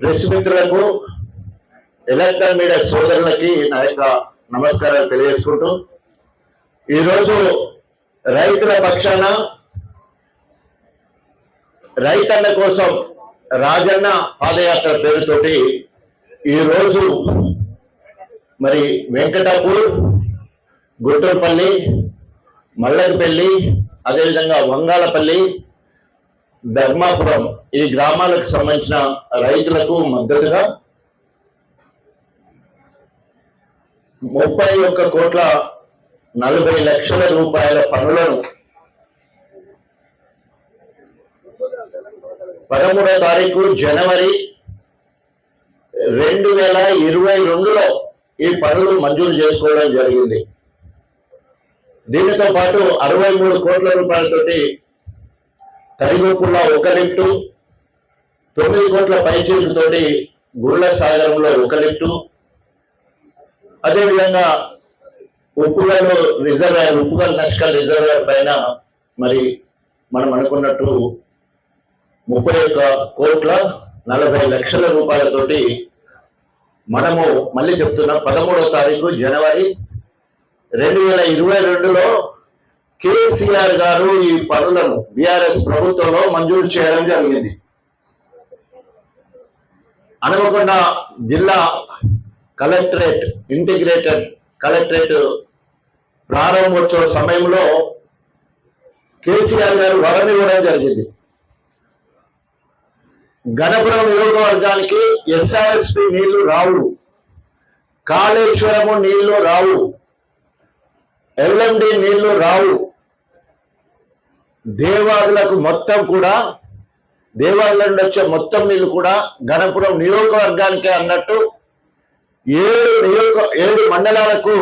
Press మిత్రులకు electron media సోదరులకి నా యొక్క నమస్కారాలు తెలియజేసుకుంటూ ఈరోజు రైతుల పక్షాన రైతన్న కోసం రాజన్న పాదయాత్ర పేరుతోటి ఈరోజు మరి వెంకటాపూర్ గుంటూరుపల్లి మల్లకపల్లి అదేవిధంగా వంగాలపల్లి ధర్మాపురం ఈ గ్రామాలకు సంబంధించిన రైతులకు మద్దతుగా ముప్పై ఒక్క కోట్ల నలభై లక్షల రూపాయల పనులను పదమూడవ తారీఖు జనవరి రెండు వేల ఇరవై రెండులో ఈ పనులు మంజూరు చేసుకోవడం జరిగింది. దీనితో పాటు అరవై మూడు కోట్ల రూపాయలతోటి తరిగొప్పుల ఒక లిఫ్టు తొమ్మిది కోట్ల పైచేతులతోటి గుళ్ళ సాగరంలో ఒక లిఫ్టు అదేవిధంగా ఉప్పుగల్లు రిజర్వాయర్ ఉప్పుగల్ నష్కల్ రిజర్వాయర్ పైన మరి మనం అనుకున్నట్టు ముప్పై ఒక్క కోట్ల నలభై లక్షల రూపాయలతోటి మనము మళ్ళీ చెప్తున్నా పదమూడవ తారీఖు జనవరి రెండు వేల ఇరవై రెండులో కేసీఆర్ గారు ఈ పనులను బీఆర్ఎస్ ప్రభుత్వంలో మంజూరు చేయడం జరిగింది. అనుకోకుండా జిల్లా కలెక్టరేట్ ఇంటిగ్రేటెడ్ కలెక్టరేట్ ప్రారంభోత్సవ సమయంలో కేసీఆర్ గారు వరం ఇవ్వడం జరిగింది. గణపురం నియోజకవర్గానికి ఎస్ఆర్ఎస్పి నీళ్ళు రావు. కాళేశ్వరము నీళ్ళు రావు. ఎల్ఎండి నీళ్ళు రావు. దేవాదులకు మొత్తం కూడా దేవాదుల నుండి వచ్చే మొత్తం నీళ్ళు కూడా గణపురం నియోజకవర్గానికే అన్నట్టు ఏడు నియోజక ఏడు మండలాలకు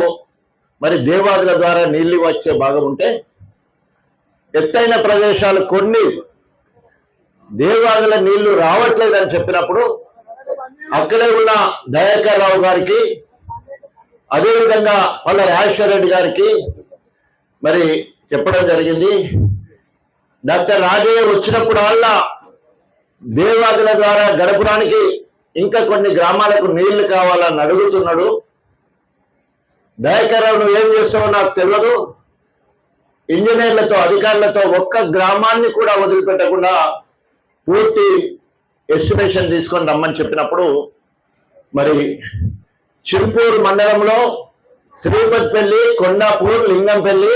మరి దేవాదుల ద్వారా నీళ్ళు వచ్చే భాగం ఉంటే ఎత్తైన ప్రదేశాలు కొన్ని దేవాదుల నీళ్ళు రావట్లేదని చెప్పినప్పుడు అక్కడే ఉన్న దయాకర్ రావు గారికి అదేవిధంగా పల్ల రాజేశ్వర రెడ్డి గారికి మరి చెప్పడం జరిగింది. డాక్టర్ రాజయ్య వచ్చినప్పుడు వల్ల దేవాదుల ద్వారా గడపడానికి ఇంకా కొన్ని గ్రామాలకు నీళ్ళు కావాలని అడుగుతున్నాడు. దయకరావు రావు నువ్వు ఏం చేస్తావో నాకు తెలియదు ఇంజనీర్లతో అధికారులతో ఒక్క గ్రామాన్ని కూడా వదిలిపెట్టకుండా పూర్తి ఎస్టిమేషన్ తీసుకొని రమ్మని చెప్పినప్పుడు మరి చిరుపూరు మండలంలో శ్రీపతిపల్లి కొండాపూర్ లింగంపల్లి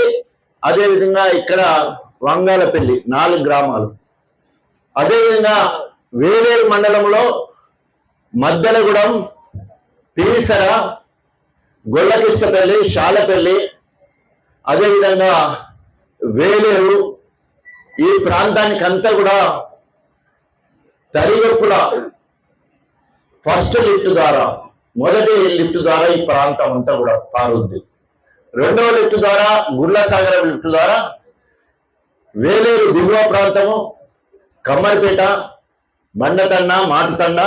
అదేవిధంగా ఇక్కడ వంగాలపల్లి నాలుగు గ్రామాలు. అదేవిధంగా వేరేరు మండలంలో మద్దలగూడెం పీసర గొల్లకిష్టపల్లి శాలపల్లి అదేవిధంగా వేలేరు ఈ ప్రాంతానికి అంతా కూడా తరిగొప్పుల ఫస్ట్ లిఫ్ట్ ద్వారా మొదటి లిఫ్ట్ ద్వారా ఈ ప్రాంతం అంతా కూడా పారుద్ది రెండవ లిఫ్ట్ ద్వారా గుర్లసాగరం లిఫ్ట్ ద్వారా వేలేరు దిగువ ప్రాంతము కమ్మరిపేట మండతండ మాటుతండ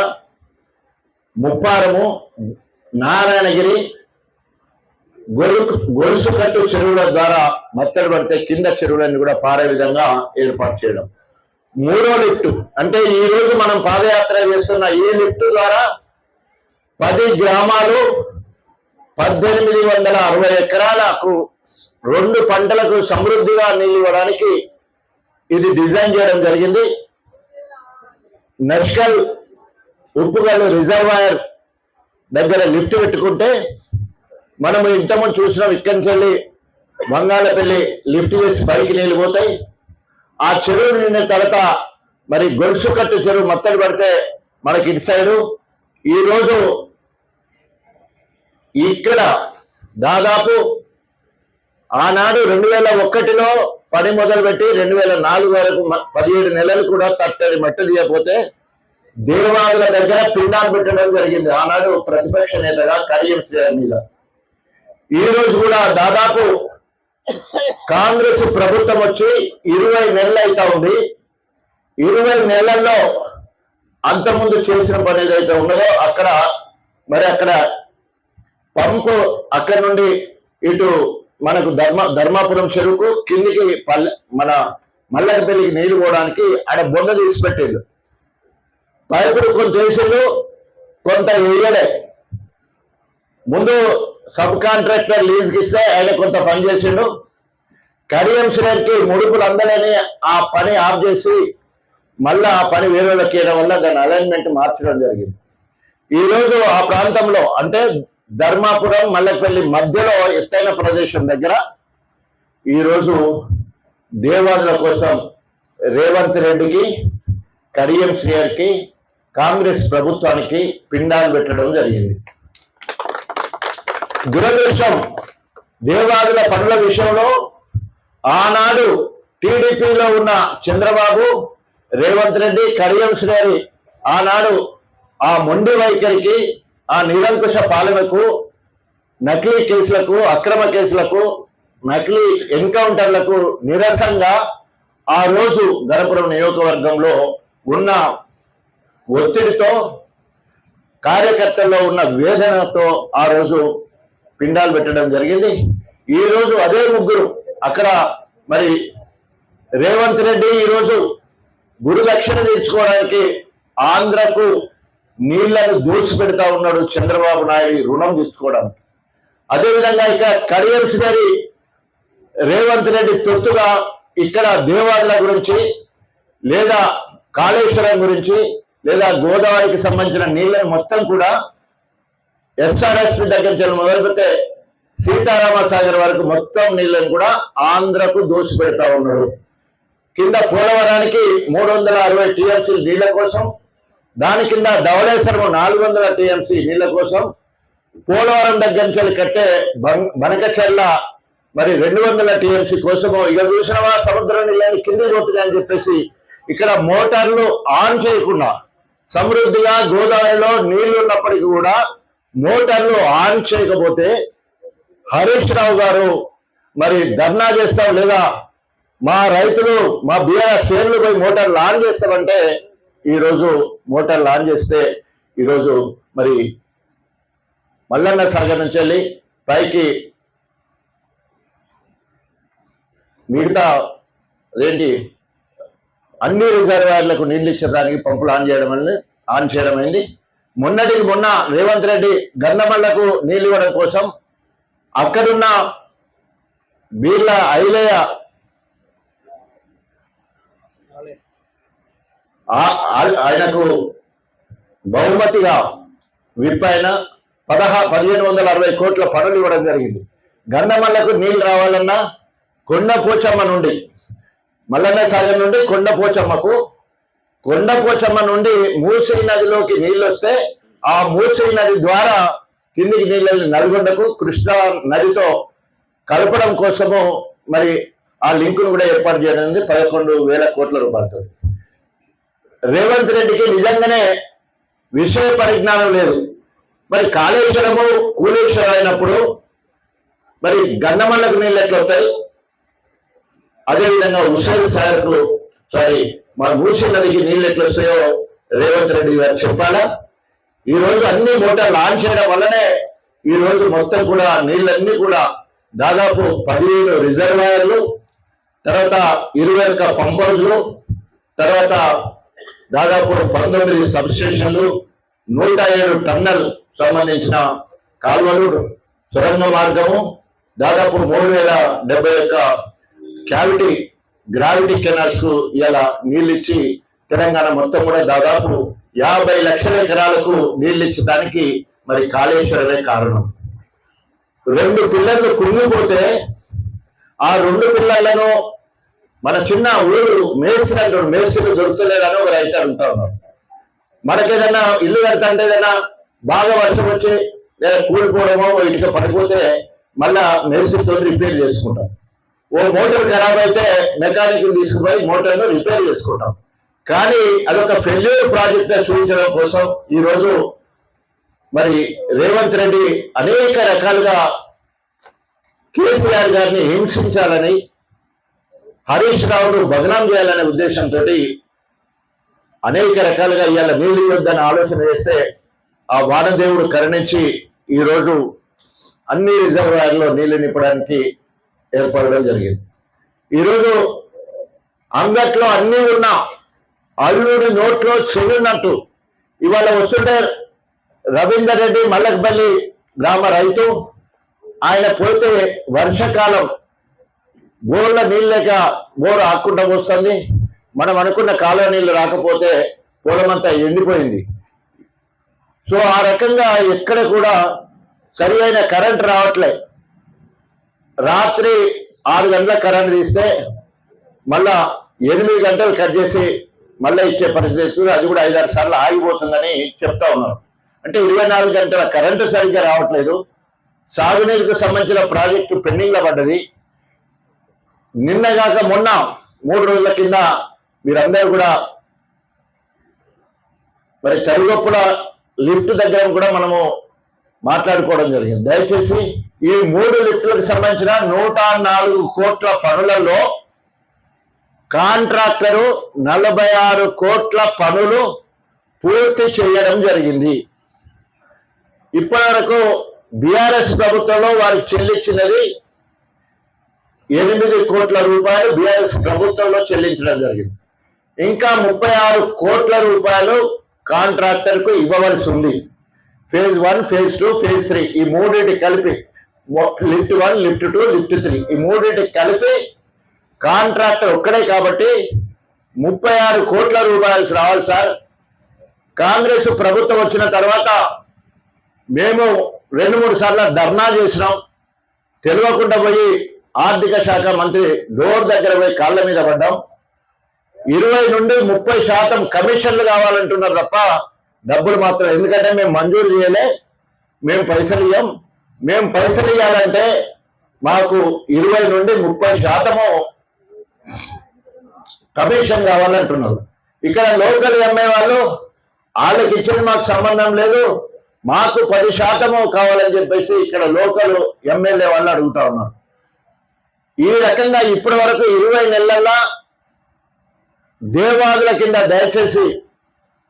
ముప్పారము నారాయణగిరి గొరు గొలుసు కట్టు చెరువుల ద్వారా మత్తడి పడితే కింద చెరువులన్నీ కూడా పారే విధంగా ఏర్పాటు చేయడం. మూడో లిఫ్ట్. అంటే ఈ రోజు మనం పాదయాత్ర చేస్తున్న ఈ లిఫ్ట్ ద్వారా పది గ్రామాలు పద్దెనిమిది వందల అరవై ఎకరాలకు రెండు పంటలకు సమృద్ధిగా నీళ్ళు ఇవ్వడానికి ఇది డిజైన్ చేయడం జరిగింది. నష్కల్ ఉప్పుగల్లు రిజర్వాయర్ దగ్గర లిఫ్ట్ పెట్టుకుంటే మనం ఇంతకుముందు చూసినాం ఇక్కడి నుంచి వెళ్ళి బంగాళపల్లి లిఫ్ట్ చేసి పైకి నీళ్ళు పోతాయి. ఆ చెరువు నిండిన తర్వాత మరి గొలుసు కట్టు చెరువు మొత్తం పడితే మనకి ఇటు సైడు. ఈరోజు ఇక్కడ దాదాపు ఆనాడు రెండు వేల ఒకటిలో పని మొదలుపెట్టి రెండు వేల నాలుగు వరకు మ- పదిహేడు నెలలు కూడా తట్టడి మట్టి తీయకపోతే దేవాదుల దగ్గర పిండాలు పెట్టడం జరిగింది. ఆనాడు ప్రతిపక్ష నేతగా కరియం శ్రీధర్ మీద. ఈ రోజు కూడా దాదాపు కాంగ్రెస్ ప్రభుత్వం వచ్చి ఇరవై నెలలు అవుతా ఉంది. ఇరవై నెలల్లో అంతకుముందు చేసిన పని ఏదైతే ఉన్నదో అక్కడ మరి అక్కడ పంపు అక్కడ నుండి ఇటు మనకు ధర్మ ధర్మాపురం చెరువుకు కిందికి పల్లె మన మల్లకపల్లికి నీళ్ళు పోవడానికి ఆడ బొంద తీసి పెట్టిండు పైపుడు కొన్ని వేసిండు కొంత వేయడే ముందు సబ్ కాంట్రాక్టర్ లీజ్కి ఇస్తే ఆయన కొంత పని చేసిండు. కడియం శ్రేణికి ముడుపులు అందలేని ఆ పని ఆఫ్ చేసి మళ్ళా ఆ పని వేరే వాళ్ళకి వల్ల దాని అలైన్మెంట్ మార్చడం జరిగింది. ఈ రోజు ఆ ప్రాంతంలో అంటే ధర్మాపురం మల్లెపల్లి మధ్యలో ఎత్తైన ప్రదేశం దగ్గర ఈ రోజు దేవాదుల కోసం రేవంత్ రెడ్డికి కడియం శ్రీయర్కి కాంగ్రెస్ ప్రభుత్వానికి పిండాలు పెట్టడం జరిగింది. దురదృష్టం దేవాదుల పనుల విషయంలో ఆనాడు టీడీపీలో ఉన్న చంద్రబాబు రేవంత్ రెడ్డి కడియం శ్రేణి ఆనాడు ఆ మొండి వైఖరికి ఆ నిరంకుశ పాలనకు నకిలీ కేసులకు అక్రమ కేసులకు నకిలీ ఎన్కౌంటర్లకు నిరసంగా ఆ రోజు గణపురం నియోజకవర్గంలో ఉన్న ఒత్తిడితో కార్యకర్తల్లో ఉన్న వేదనతో ఆ రోజు పిండాలు పెట్టడం జరిగింది. ఈ రోజు అదే ముగ్గురు అక్కడ మరి రేవంత్ రెడ్డి ఈరోజు గురు దక్షిణ తీర్చుకోవడానికి ఆంధ్రకు నీళ్ళను దూసిపెడతా ఉన్నాడు చంద్రబాబు నాయుడు రుణం తెచ్చుకోవడానికి. అదేవిధంగా ఇక కడియంస్ గారి రేవంత్ రెడ్డి తొత్తుగా ఇక్కడ దేవాదుల గురించి లేదా కాళేశ్వరం గురించి లేదా గోదావరికి సంబంధించిన నీళ్ళని మొత్తం కూడా ఎస్ఆర్ఎస్పి దగ్గర నుంచి మొదలుపెడితే సీతారామ సాగర్ వరకు మొత్తం నీళ్ళని కూడా ఆంధ్రకు దోసిపెడతా ఉన్నాడు. కింద పోలవరానికి మూడు వందల అరవై టీఎంసీ నీళ్ళ కోసం దాని కింద ధవళేశ్వరం నాలుగు వందల టీఎంసీ నీళ్ళ కోసం పోలవరం దగ్గర నుంచి కట్టే బం- బనకచెర్ల మరి రెండు వందల టీఎంసీ కోసము ఇక చూసినవా సముద్ర నీళ్ళని కింది కొట్టుగా అని చెప్పేసి ఇక్కడ మోటార్లు ఆన్ చేయకుండా సమృద్ధిగా గోదావరిలో నీళ్ళు ఉన్నప్పటికీ కూడా మోటార్లు ఆన్ చేయకపోతే హరీష్ రావు గారు మరి ధర్నా చేస్తాం లేదా మా రైతులు మా బీఆర్ షేర్లు పోయి మోటార్లు ఆన్ చేస్తామంటే ఈరోజు మోటార్లు ఆన్ చేస్తే ఈరోజు మరి మల్లన్న సాగర్ నుంచి వెళ్ళి పైకి మిగతా ఏంటి అన్ని రిజర్వాయర్లకు నీళ్ళు ఇచ్చడానికి పంపులు ఆన్ చేయడం ఆన్ చేయడం అయింది. మొన్నటికి మొన్న రేవంత్ రెడ్డి గంధమల్లకు నీళ్ళు ఇవ్వడం కోసం అక్కడున్న బీర్ల ఐలయ ఆ- ఆ- ఆయనకు బహుమతిగా విప్ అయిన పదహా పదిహేను వందల అరవై కోట్ల పనులు ఇవ్వడం జరిగింది. గంధమల్లకు నీళ్ళు రావాలన్నా కొండ పోచమ్మ నుండి మల్లన్న సాగర్ నుండి కొండ పోచమ్మకు కొండ పోచమ్మ నుండి మూసీ నదిలోకి నీళ్ళు వస్తే ఆ మూసీ నది ద్వారా కిందికి నీళ్ళని నల్గొండకు కృష్ణా నదితో కలపడం కోసము మరి ఆ లింకును కూడా ఏర్పాటు చేయడం పదకొండు వేల కోట్ల రూపాయలతో రేవంత్ రెడ్డికి నిజంగానే విషయ పరిజ్ఞానం లేదు. మరి కాళేశ్వరము కూలేశ్వరం అయినప్పుడు మరి గంధమల్లకు నీళ్ళు ఎట్లా వస్తాయి? అదేవిధంగా హుస్సేన్ సాగర్కు సారీ మన మూసీ నదికి నీళ్ళు ఎట్లా వస్తాయో రేవంత్ రెడ్డి గారు చెప్పాలా? ఈ రోజు అన్ని మోటార్లు ఆన్ చేయడం వల్లనే ఈ రోజు మొత్తం కూడా నీళ్ళన్నీ కూడా దాదాపు పదిహేను రిజర్వాయర్లు తర్వాత ఇరవై ఒక్క పంప్ తర్వాత దాదాపు పంతొమ్మిది సబ్స్టేషన్లు నూట ఏడు టన్నల్ సంబంధించిన కాలువలు సొరంగ మార్గము దాదాపు మూడు వేల డెబ్బై ఒక్క క్యావిటీ గ్రావిటీ కెనాల్స్కు ఇలా నీళ్ళు ఇచ్చి తెలంగాణ మొత్తం కూడా దాదాపు యాభై లక్షల ఎకరాలకు నీళ్ళు ఇచ్చడానికి మరి కాళేశ్వరమే కారణం. రెండు పిల్లర్లు కుంగిపోతే ఆ రెండు పిల్లలను మన చిన్న ఊరు మేస్త్రి అంటాడు మేస్త్రి దొరుకుతలేదని ఒక రైతు అడుగుతా ఉన్నాడు. మనకేదన్నా ఇల్లు కడతా అంటే ఏదైనా బాగా వర్షం వచ్చి లేదా కూలిపోవడమో ఇటుక పడిపోతే మళ్ళా మేస్త్రితో రిపేర్ చేసుకుంటాం. ఓ మోటార్ ఖరాబ్ అయితే మెకానిక్ తీసుకుపోయి మోటార్ను రిపేర్ చేసుకుంటాం. కానీ అదొక ఫెయిల్యూర్ ప్రాజెక్ట్ చూపించడం కోసం ఈరోజు మరి రేవంత్ రెడ్డి అనేక రకాలుగా కేసీఆర్ గారిని హింసించాలని హరీష్ రావును బదనాం చేయాలనే ఉద్దేశంతో అనేక రకాలుగా ఇవాళ నీళ్ళు వద్దని ఆలోచన చేస్తే ఆ వానదేవుడు కరుణించి ఈ రోజు అన్ని రిజర్వాయర్లో నీళ్ళు నింపడానికి ఏర్పడడం జరిగింది. ఈరోజు అంగట్లో అన్ని ఉన్నా అల్లుడి నోట్లో చెల్లున్నట్టు ఇవాళ వస్తుంటే రవీందర్ రెడ్డి మల్లకపల్లి గ్రామ రైతు ఆయన పోతే వర్షాకాలం బోర్ల నీళ్ళు లేక బోర్ ఆక్కుండా పోస్తుంది. మనం అనుకున్న కాలువ నీళ్ళు రాకపోతే పొలమంతా ఎండిపోయింది. సో ఆ రకంగా ఎక్కడ కూడా సరి అయిన కరెంట్ రావట్లే. రాత్రి ఆరు గంటల కరెంట్ తీస్తే మళ్ళా ఎనిమిది గంటలు కట్ చేసి మళ్ళీ ఇచ్చే పరిస్థితి అది కూడా ఐదారు సార్లు ఆగిపోతుందని చెప్తా ఉన్నారు. అంటే ఇరవై నాలుగు గంటల కరెంటు సరిగ్గా రావట్లేదు. సాగునీరుకు సంబంధించిన ప్రాజెక్టు పెండింగ్లో పడ్డది. నిన్నగాక మొన్న మూడు రోజుల కింద మీరందరూ కూడా మరి చరుగొప్పుల లిఫ్ట్ దగ్గర కూడా మనము మాట్లాడుకోవడం జరిగింది. దయచేసి ఈ మూడు లిఫ్టులకు సంబంధించిన నూట నాలుగు కోట్ల పనులలో కాంట్రాక్టరు నలభై ఆరు కోట్ల పనులు పూర్తి చేయడం జరిగింది. ఇప్పటి వరకు బీఆర్ఎస్ ప్రభుత్వంలో వారికి చెల్లించినది ఎనిమిది కోట్ల రూపాయలు బీఆర్ఎస్ ప్రభుత్వంలో చెల్లించడం జరిగింది. ఇంకా ముప్పై ఆరు కోట్ల రూపాయలు కాంట్రాక్టర్కు ఇవ్వవలసి ఉంది. Phase one phase two phase three ఈ మూడింటి కలిపి lift one lift two lift three ఈ మూడింటి కలిపి కాంట్రాక్టర్ ఒక్కడే కాబట్టి ముప్పై ఆరు కోట్ల రూపాయలు రావాలి సార్. కాంగ్రెస్ ప్రభుత్వం వచ్చిన తర్వాత మేము రెండు మూడు సార్లు ధర్నా చేసినాం. తెలియకుండా పోయి ఆర్థిక శాఖ మంత్రి డోర్ దగ్గర పోయి కాళ్ళ మీద పడ్డాం. ఇరవై నుండి ముప్పై శాతం కమిషన్లు కావాలంటున్నారు తప్ప డబ్బులు మాత్రం ఎందుకంటే మేము మంజూరు చేయలే మేము పైసలు ఇవ్వం మేము పైసలు ఇవ్వాలంటే మాకు ఇరవై నుండి ముప్పై శాతము కమిషన్ కావాలంటున్నారు. ఇక్కడ లోకల్ ఎంఏ వాళ్ళు వాళ్ళకి ఇచ్చేది మాకు సంబంధం లేదు మాకు పది శాతము కావాలని చెప్పేసి ఇక్కడ లోకల్ ఎమ్మెల్యే వాళ్ళు అడుగుతా ఉన్నారు. ఈ రకంగా ఇప్పటి వరకు ఇరవై నెలల్లో దేవాదుల కింద దయచేసి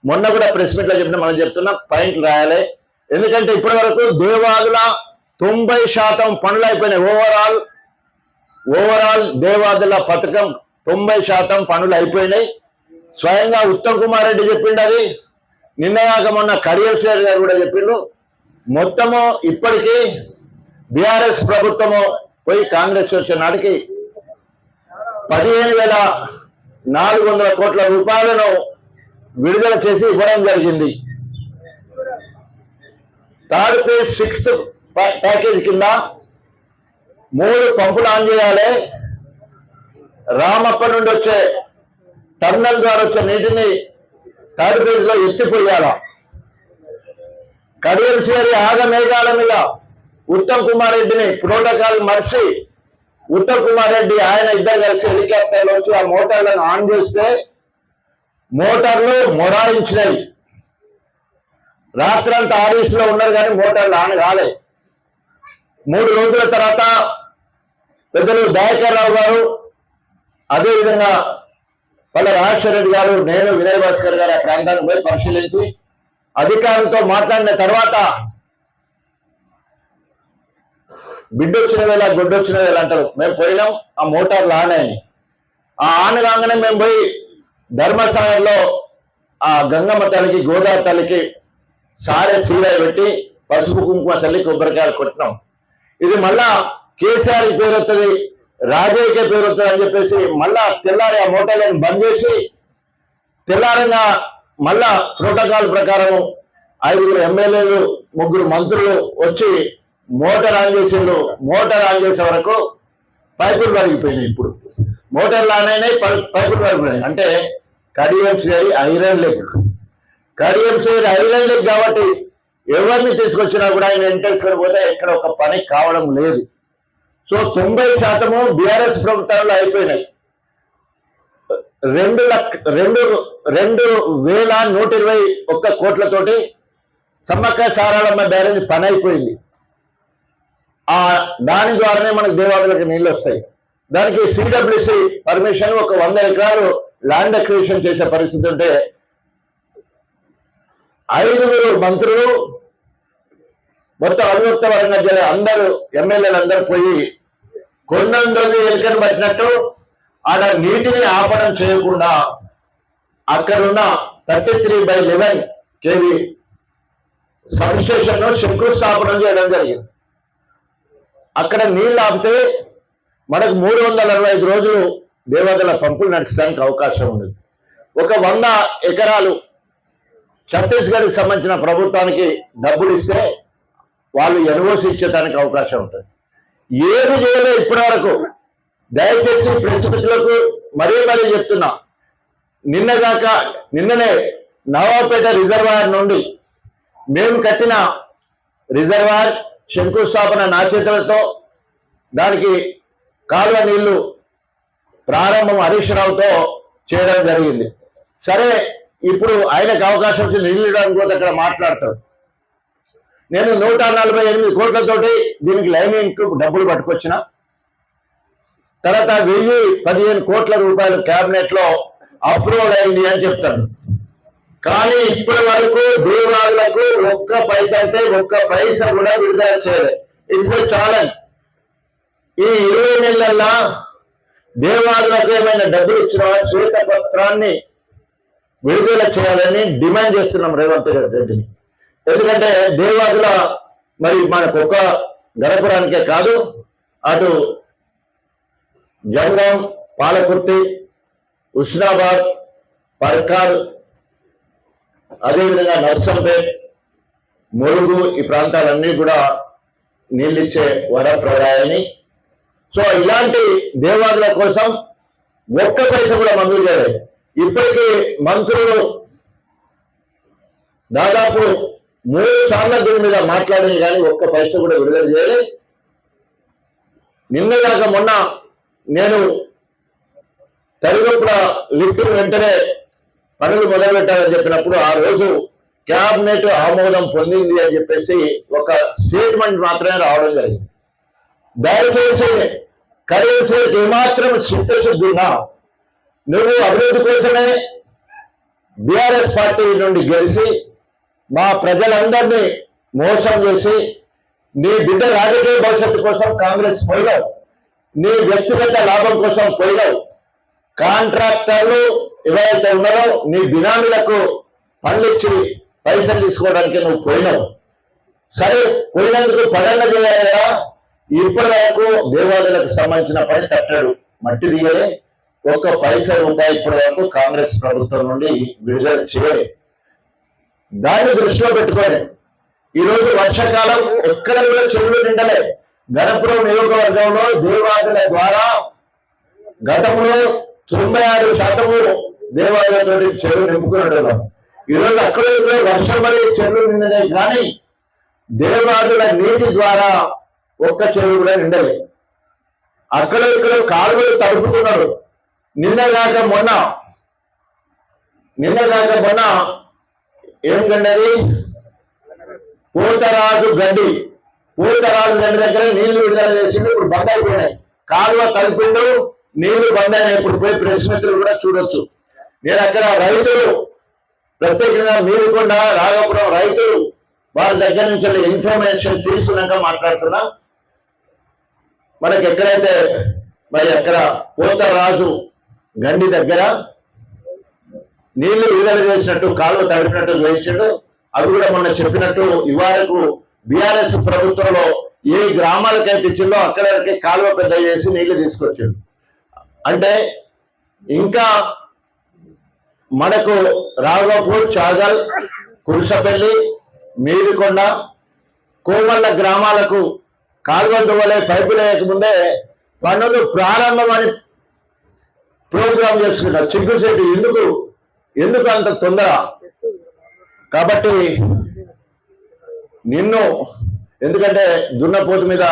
మొన్న కూడా ప్రెస్ మీట్లో చెప్పిన మనం చెప్తున్నాం పాయింట్లు రాయాలి. ఎందుకంటే ఇప్పటి వరకు దేవాదుల తొంభై శాతం పనులు అయిపోయినాయి. ఓవరాల్ ఓవరాల్ దేవాదుల పథకం తొంభై శాతం పనులు అయిపోయినాయి. స్వయంగా ఉత్తమ్ కుమార్ రెడ్డి చెప్పిండు అది. నిన్నగాక మొన్న కడియల్ గారు కూడా చెప్పిండు. మొత్తము ఇప్పటికీ బీఆర్ఎస్ ప్రభుత్వము పోయి కాంగ్రెస్ వచ్చిన నాటికి పదిహేను వేల నాలుగు వందల కోట్ల రూపాయలను విడుదల చేసి ఇవ్వడం జరిగింది. థర్డ్ ఫేజ్ సిక్స్త్ ప్యాకేజ్ కింద మూడు పంపులు ఆన్ చేయాలి. రామప్ప నుండి వచ్చే టర్నల్ ద్వారా వచ్చే నీటిని థర్డ్ ఫేజ్లో ఎత్తిపోయాల. కడియం చేరి ఆగ మేఘాల మీద ఉత్తమ్ కుమార్ రెడ్డిని ప్రోటోకాల్ మరిచి ఉత్తమ్ కుమార్ రెడ్డి ఆయన ఇద్దరు కలిసి హెలికాప్టర్లో వచ్చి ఆ మోటార్లను ఆన్ చేస్తే మోటార్లు మొరాయించినాయి రాత్రంతా ఆఫీసులో ఉన్నారు కానీ మోటార్లు ఆన్ కాలే. మూడు రోజుల తర్వాత పెద్దలు దయాకర్ రావు గారు అదేవిధంగా వాళ్ళ రాజశేఖర రెడ్డి గారు నేను వినయ్ భాస్కర్ గారు ఆ ప్రాంతానికి పోయి పరిశీలించి అధికారులతో మాట్లాడిన తర్వాత బిడ్డ వచ్చిన వేళ గుడ్డ వచ్చిన వేళ అంటారు. మేము పోయినాం ఆ మోటార్లు ఆన్ ఆ ఆన్ కాగానే మేము పోయి ధర్మసాగర్లో ఆ గంగమ్మ తల్లికి గోదావరి తల్లికి సారే సీర పెట్టి పసుపు కుంకుమ చల్లి కొబ్బరికాయలు కొట్టినాం. ఇది మళ్ళా కేసీఆర్ పేరు వస్తుంది రాజయ్యకే పేరు వస్తుంది అని చెప్పేసి మళ్ళా తెల్లారి ఆ మోటార్లను బంద్ చేసి తెల్లారంగా మళ్ళా ప్రోటోకాల్ ప్రకారం ఐదుగురు ఎమ్మెల్యేలు ముగ్గురు మంత్రులు వచ్చి మోటార్ ఆన్ చేసిండు మోటార్ ఆన్ చేసే వరకు పైపులు పగిలిపోయినాయి ఇప్పుడు. మోటార్లు ఆన్ అయినాయి పై- పైపులు పగిలిపోయినాయి అంటే కడియం గారి ఐరన్ లెగ్. కడియం గారి ఐరన్ లెగ్ కాబట్టి ఎవరిని తీసుకొచ్చినా కూడా ఆయన వెంటేసుకొని పోతే ఎక్కడ ఒక పని కావడం లేదు. సో తొంభై శాతము బీఆర్ఎస్ ప్రభుత్వంలో అయిపోయినాయి. రెండు లక్ష రెండు రెండు వేల నూట ఇరవై ఒక్క కోట్లతోటి సమ్మక్క సారాలమ్మ బ్యారేజ్ పని అయిపోయింది. ఆ దాని ద్వారానే మనకు దేవాలయాలకు నీళ్ళు వస్తాయి. దానికి సిడబ్ల్యూసి పర్మిషన్ ఒక వంద ఎకరాలు ల్యాండ్ అక్విజిషన్ చేసే పరిస్థితి ఉంటే ఐదుగురు మంత్రులు మొత్తం అనువర్త వరంగా జిల్లా అందరూ ఎమ్మెల్యేలు అందరూ పోయి కొండందొంగ ఎలుకను పట్టినట్టు ఆడ నీటిని ఆపడం చేయకుండా అక్కడున్న thirty three by eleven KV substation శంకుస్థాపన చేయడం జరిగింది. అక్కడ నీళ్ళు ఆపితే మనకు మూడు వందల అరవై ఐదు రోజులు దేవతల పంపులు నడచడానికి అవకాశం ఉంది. ఒక వంద ఎకరాలు ఛత్తీస్గఢ్కి సంబంధించిన ప్రభుత్వానికి డబ్బులు ఇస్తే వాళ్ళు ఎన్ఓసి ఇచ్చేదానికి అవకాశం ఉంటుంది. ఏది చేయలేదు ఇప్పటి వరకు దయచేసి ప్రతిపక్షులకు మరీ మరీ చెప్తున్నా. నిన్నగాక నిన్ననే నవాపేట రిజర్వాయర్ నుండి మేము కట్టిన రిజర్వాయర్ శంకుస్థాపన నా చేతులతో దానికి కాలువ నీళ్ళు ప్రారంభం హరీష్ రావుతో చేయడం జరిగింది. సరే ఇప్పుడు ఆయనకు అవకాశం వచ్చి నీళ్ళు ఇవ్వడానికి కూడా అక్కడ మాట్లాడతాడు నేను నూట నలభై ఎనిమిది కోట్లతోటి దీనికి లైనింగ్ డబ్బులు పట్టుకొచ్చిన. తర్వాత వెయ్యి పదిహేను కోట్ల రూపాయలు క్యాబినెట్లో అప్రూవల్ అయింది అని చెప్తాను. కానీ ఇప్పటి వరకు దూరాలకు ఒక్క పైస అంటే ఒక్క పైస కూడా విడుదల చేయలేదు. ఇట్స్ ఛాలెంజ్ ఈ ఇరవై నెలల్లో దేవాదులకు ఏమైనా డబ్బులు ఇచ్చిన శ్వేతపత్రాన్ని విడుదల చేయాలని డిమాండ్ చేస్తున్నాం రేవంత్ రెడ్డిని. ఎందుకంటే దేవాదుల మరి మనకు ఒక గణపురానికే కాదు అటు జంగం పాలకుర్తి ఉస్నాబాద్ పర్కార్ అదేవిధంగా నర్సంపేట్ మురుగు ఈ ప్రాంతాలన్నీ కూడా నీళ్ళిచ్చే వరప్రదాయని సో ఇలాంటి దేవాదుల కోసం ఒక్క పైస కూడా మంజూరు చేయలేదు. ఇప్పటికీ మంత్రులు దాదాపు మూడు సార్ల దీని మీద మాట్లాడింది కానీ ఒక్క పైస కూడా విడుదల చేయలేదు. నిన్నదాకా మొన్న నేను తరిగొప్పుల లిఫ్ట్ వెంటనే పనులు మొదలుపెట్టాలని చెప్పినప్పుడు ఆ రోజు క్యాబినెట్ ఆమోదం పొందింది అని చెప్పేసి ఒక స్టేట్మెంట్ మాత్రమే రావడం జరిగింది. దయచేసి కరెన్సీకి ఏమాత్రం చిత్తశుద్ధి నువ్వు అభివృద్ధి కోసమే బీఆర్ఎస్ పార్టీ నుండి గెలిచి మా ప్రజలందరినీ మోసం చేసి నీ బిడ్డ రాజకీయ భవిష్యత్తు కోసం కాంగ్రెస్ పోయినావు నీ వ్యక్తిగత లాభం కోసం పోయినావు కాంట్రాక్టర్లు ఎవరైతే ఉన్నారో నీ బినామీలకు పనులు ఇచ్చి పైసలు తీసుకోవడానికి నువ్వు పోయినావు. సరే పోయినందుకు పదన్న చేయాలా ఇప్పటి వరకు దేవాలయాలకు సంబంధించిన పని కట్టాడు మట్టి దిగలే. ఒక్క పైస రూపాయి ఇప్పటి వరకు కాంగ్రెస్ ప్రభుత్వం నుండి విడుదల చేయలే. దాన్ని దృష్టిలో పెట్టుకొని ఈ రోజు వర్షాకాలం ఎక్కడ కూడా చెరువులు నిండలే. గణపురం నియోజకవర్గంలో దేవాదుల ద్వారా గతంలో తొంభై ఆరు శాతము దేవాలయంలో చెరువు నింపుకున్నట్టు ఈరోజు అక్కడ వర్షం పడే చెరువు నిండలే కానీ దేవాదుల నీటి ద్వారా ఒక్క చెరువు కూడా నిండలే. అక్కడ ఇక్కడ కాలువలు తడుపుతున్నారు నిన్నగాక మొన్న నిన్నగాక మొన్న ఏం గండది? పూతరాజు గడ్డి. పూతరాజు గడ్డి దగ్గర నీళ్ళు విడుదల చేసిండు ఇప్పుడు బంద్ అయిపోయినాయి. కాలువ తలిపిండు నీళ్ళు బంద్ అయినాయి. ఇప్పుడు పోయి ప్రెస్ మిత్రులు కూడా చూడొచ్చు. నేను అక్కడ రైతులు ప్రత్యేకంగా మీరుకొండ రాఘపురం రైతులు వారి దగ్గర నుంచి ఇన్ఫర్మేషన్ తీసుకున్నాక మాట్లాడుతున్నా. మనకి ఎక్కడైతే మరి అక్కడ పోతరాజు గండి దగ్గర నీళ్ళు విడుదల చేసినట్టు కాలువ తడిపినట్టు చేయించాడు. అవి కూడా మొన్న చెప్పినట్టు ఇవాళకు బీఆర్ఎస్ ప్రభుత్వంలో ఏ గ్రామాలకైతే ఇచ్చిందో అక్కడికి కాలువ పెద్ద చేసి నీళ్ళు తీసుకొచ్చాడు. అంటే ఇంకా మనకు రాఘవపూర్ చాగల్ కురుసపల్లి మీరికొండ కోమళ్ళ గ్రామాలకు కాలువలు వలె పైపులు వేయకముందే పనులు ప్రారంభమని ప్రోగ్రామ్ చేస్తున్నారు. చిక్కుశెట్టి ఎందుకు? ఎందుకు అంత తొందర? కాబట్టి నిన్ను ఎందుకంటే దున్నపోతు మీద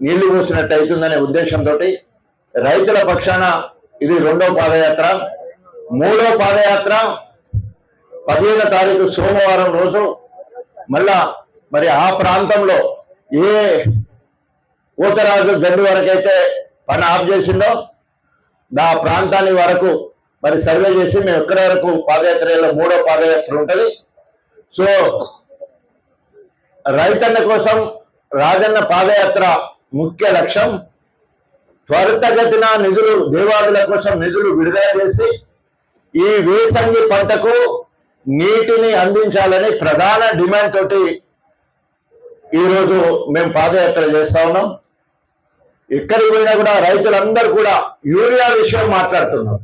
నీళ్ళు పోసినట్టు అవుతుందనే ఉద్దేశంతో రైతుల పక్షాన ఇది రెండో పాదయాత్ర. మూడో పాదయాత్ర పదిహేను తారీఖు సోమవారం రోజు. మళ్ళా మరి ఆ ప్రాంతంలో ఏ ఊతరాజు గడ్డి వరకైతే పని ఆఫ్ చేసిందో ఆ ప్రాంతాన్ని వరకు మరి సర్వే చేసి మేము ఎక్కడి వరకు పాదయాత్రలో మూడో పాదయాత్ర ఉంటుంది. సో రైతన్న కోసం రాజన్న పాదయాత్ర ముఖ్య లక్ష్యం. త్వరితగతిన నిధులు దేవాదుల కోసం నిధులు విడుదల చేసి ఈ వేసంగి పంటకు నీటిని అందించాలని ప్రధాన డిమాండ్ తోటి ఈరోజు మేము పాదయాత్ర చేస్తా ఉన్నాం. ఎక్కడికి పోయినా కూడా రైతులందరూ కూడా యూరియా విషయం మాట్లాడుతున్నారు.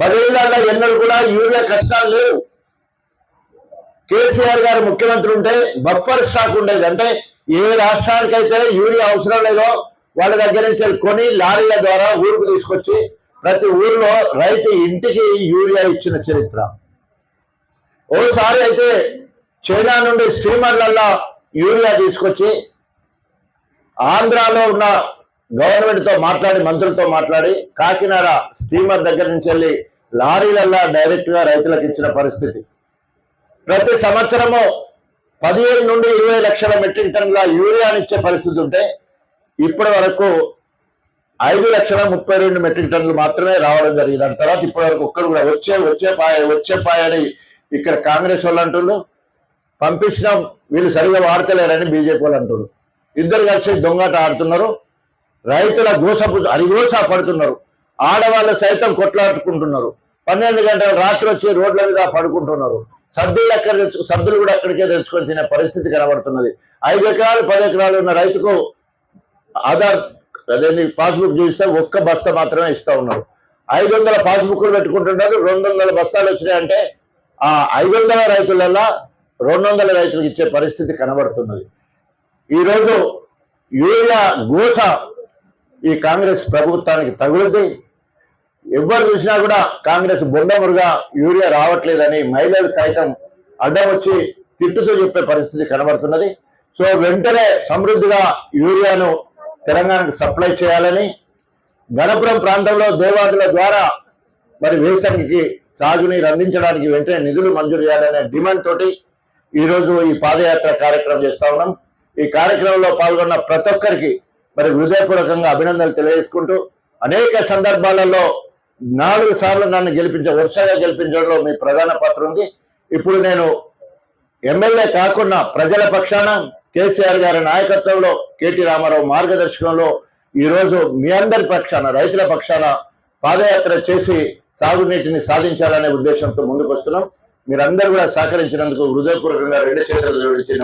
పదేళ్ళ ఎన్నడూ కూడా యూరియా కష్టాలు లేవు. కేసీఆర్ గారు ముఖ్యమంత్రి ఉంటే బఫర్ స్టాక్ ఉండేది. అంటే ఏ రాష్ట్రానికైతే యూరియా అవసరం లేదో వాళ్ళ దగ్గర నుంచి కొని లారీల ద్వారా ఊరుకు తీసుకొచ్చి ప్రతి ఊర్లో రైతు ఇంటికి యూరియా ఇచ్చిన చరిత్ర. ఓసారి అయితే చైనా నుండి స్టీమర్లల్లో యూరియా తీసుకొచ్చి ఆంధ్రాలో ఉన్న గవర్నమెంట్తో మాట్లాడి మంత్రులతో మాట్లాడి కాకినాడ స్టీమర్ దగ్గర నుంచి వెళ్ళి లారీలల్లా డైరెక్ట్గా రైతులకు ఇచ్చిన పరిస్థితి. ప్రతి సంవత్సరము పదిహేను నుండి ఇరవై లక్షల మెట్రిక్ టన్నుల యూరియాని ఇచ్చే పరిస్థితి ఉంటే ఇప్పటి వరకు ఐదు లక్షల ముప్పై రెండు మెట్రిక్ టన్నులు మాత్రమే రావడం జరిగింది. దాని తర్వాత ఇప్పటి వరకు ఒక్కరు కూడా వచ్చే వచ్చే పాయ వచ్చే పాయని ఇక్కడ కాంగ్రెస్ వాళ్ళు అంటున్నారు పంపించినాం వీళ్ళు సరిగా వాడతలేరని బీజేపీ వాళ్ళు అంటున్నారు ఇద్దరు కలిసి దొంగట ఆడుతున్నారు. రైతుల గోసపు అరిగోస పడుతున్నారు. ఆడవాళ్ళు సైతం కొట్లాడుకుంటున్నారు. పన్నెండు గంటల రాత్రి వచ్చి రోడ్ల మీద పడుకుంటున్నారు. సర్దులు ఎక్కడ తెచ్చు సర్దులు కూడా అక్కడికే తెచ్చుకొని తినే పరిస్థితి కనబడుతున్నది. ఐదు ఎకరాలు పది ఎకరాలు ఉన్న రైతుకు ఆధార్ అదేంటి పాస్బుక్ చూస్తే ఒక్క బస్తా మాత్రమే ఇస్తా ఉన్నారు. ఐదు వందల పాస్బుక్లు పెట్టుకుంటున్నారు రెండు వందల బస్తాలు వచ్చినాయంటే ఆ ఐదు వందల రైతులలో రెండు వందల రైతులకు ఇచ్చే పరిస్థితి కనబడుతున్నది. ఈరోజు యూరియా గోస ఈ కాంగ్రెస్ ప్రభుత్వానికి తగులుద్ది. ఎవరు చూసినా కూడా కాంగ్రెస్ బొండమురుగా యూరియా రావట్లేదని మహిళలు సైతం అడ్డం వచ్చి తిట్టుతో చెప్పే పరిస్థితి కనబడుతున్నది. సో వెంటనే సమృద్ధిగా యూరియాను తెలంగాణకు సప్లై చేయాలని గణపురం ప్రాంతంలో దేవాదుల ద్వారా మరి వేసంగికి సాగునీరు అందించడానికి వెంటనే నిధులు మంజూరు చేయాలనే డిమాండ్ తోటి ఈరోజు ఈ పాదయాత్ర కార్యక్రమం చేస్తా ఉన్నాం. ఈ కార్యక్రమంలో పాల్గొన్న ప్రతి ఒక్కరికి మరి హృదయపూర్వకంగా అభినందనలు తెలియజేసుకుంటూ అనేక సందర్భాలలో నాలుగు సార్లు నన్ను గెలిపించ వరుసగా గెలిపించడంలో మీ ప్రధాన పాత్ర ఉంది. ఇప్పుడు నేను ఎమ్మెల్యే కాకుండా ప్రజల పక్షాన కేసీఆర్ గారి నాయకత్వంలో కేటీ రామారావు మార్గదర్శకంలో ఈ రోజు మీ అందరి పక్షాన రైతుల పక్షాన పాదయాత్ర చేసి సాగునీటిని సాధించాలనే ఉద్దేశంతో ముందుకు వస్తున్నాం మీరందరూ కూడా సహకరించినందుకు హృదయపూర్వకంగా రెండు చేతులు జోడించి